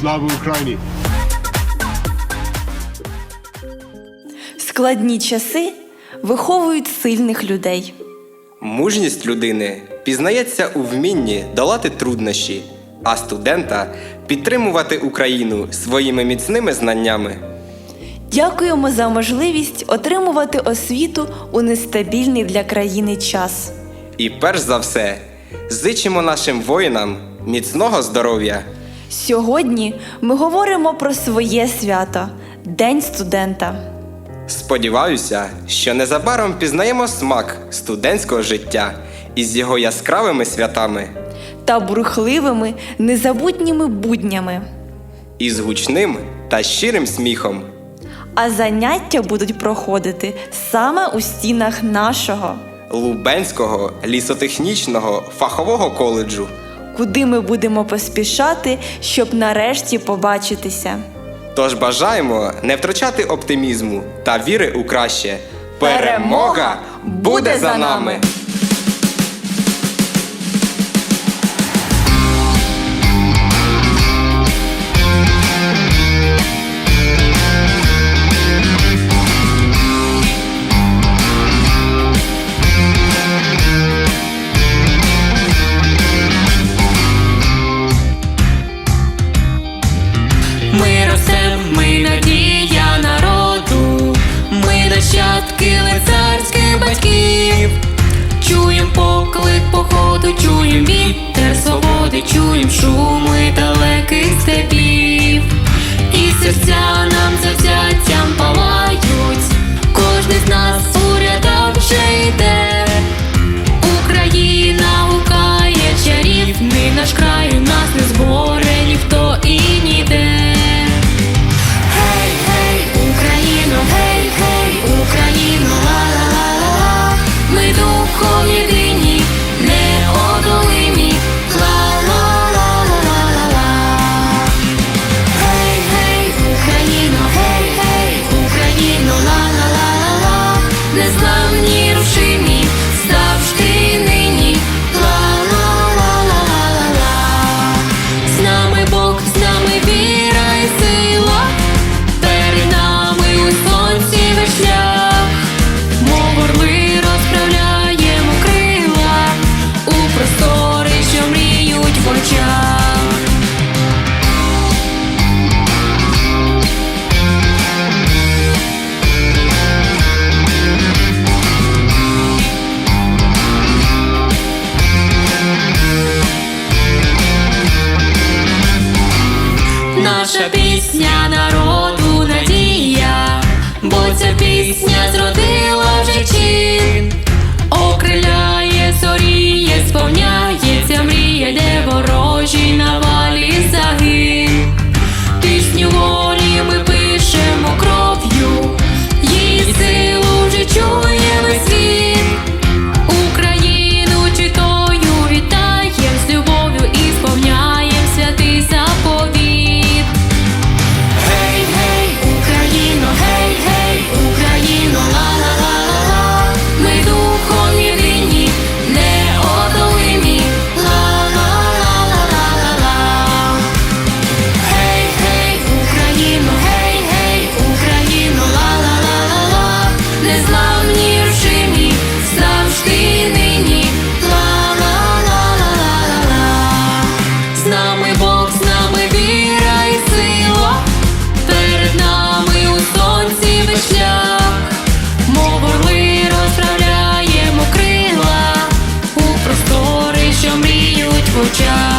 Слава Україні! Складні часи виховують сильних людей. Мужність людини пізнається у вмінні долати труднощі, а студента підтримувати Україну своїми міцними знаннями. Дякуємо за можливість отримувати освіту у нестабільний для країни час. І перш за все, зичимо нашим воїнам міцного здоров'я. Сьогодні ми говоримо про своє свято День студента. Сподіваюся, що незабаром пізнаємо смак студентського життя із його яскравими святами, та бурхливими незабутніми буднями. із гучним та щирим сміхом. А заняття будуть проходити саме у стінах нашого, Лубенського лісотехнічного фахового коледжу. Куди ми будемо поспішати, щоб нарешті побачитися. Тож бажаємо не втрачати оптимізму та віри у краще. Перемога буде за нами! почав.